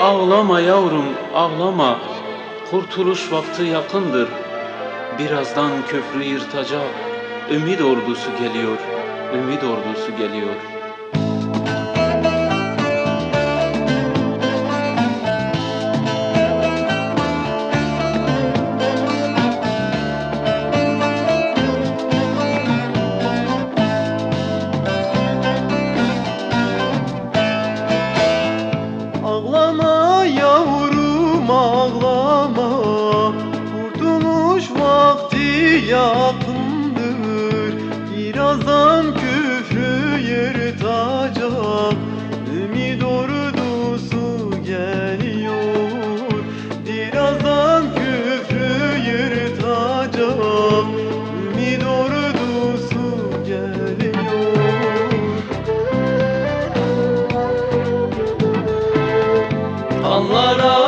Ağlama yavrum ağlama. Kurtuluş vakti yakındır. Birazdan köprü yırtacak. Ümit ordusu geliyor Ümit ordusu geliyor yakındır. Birazdan küfrü yırtacak. Ümit ordusu geliyor. Birazdan küfrü yırtacak. Ümit ordusu geliyor. Kanlar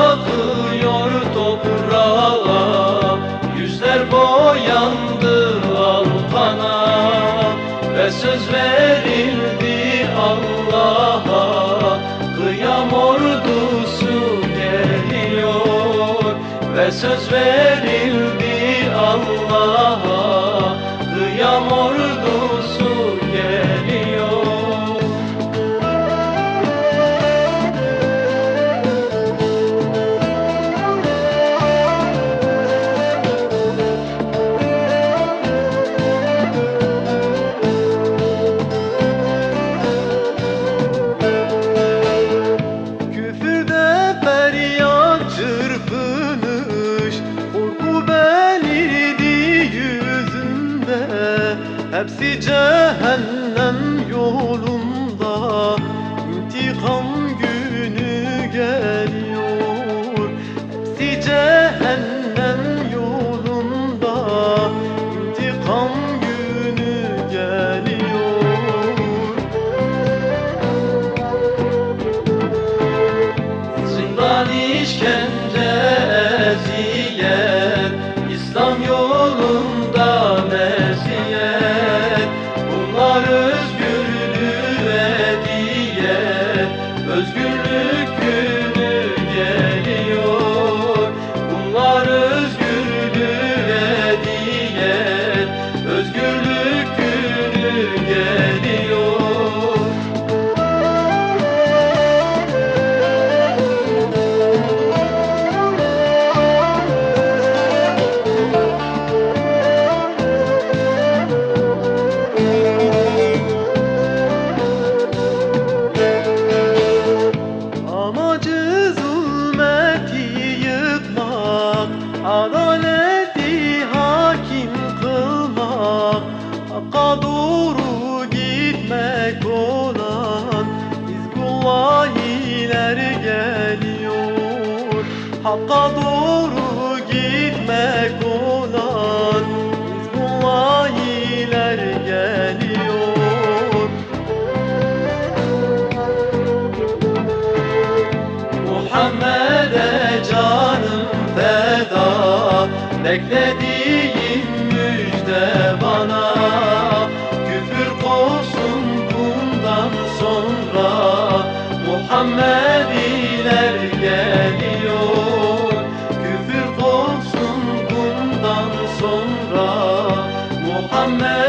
söz verildi Allah'a. Kıyam ordusu geliyor Ve söz verildi Allah'a. Kıyam ordusu Hepsi cehennem yolunda Adaleti hakim kılmak Hakka doğru gitmek olan Hizbullahiler geliyor. Hakka doğru gitmek olan Hizbullahiler geliyor. Muhammed'e Beklediğim müjde bana Küfür kovsun bundan sonra. Muhammediler geliyor Küfür kovsun bundan sonra. Geliyor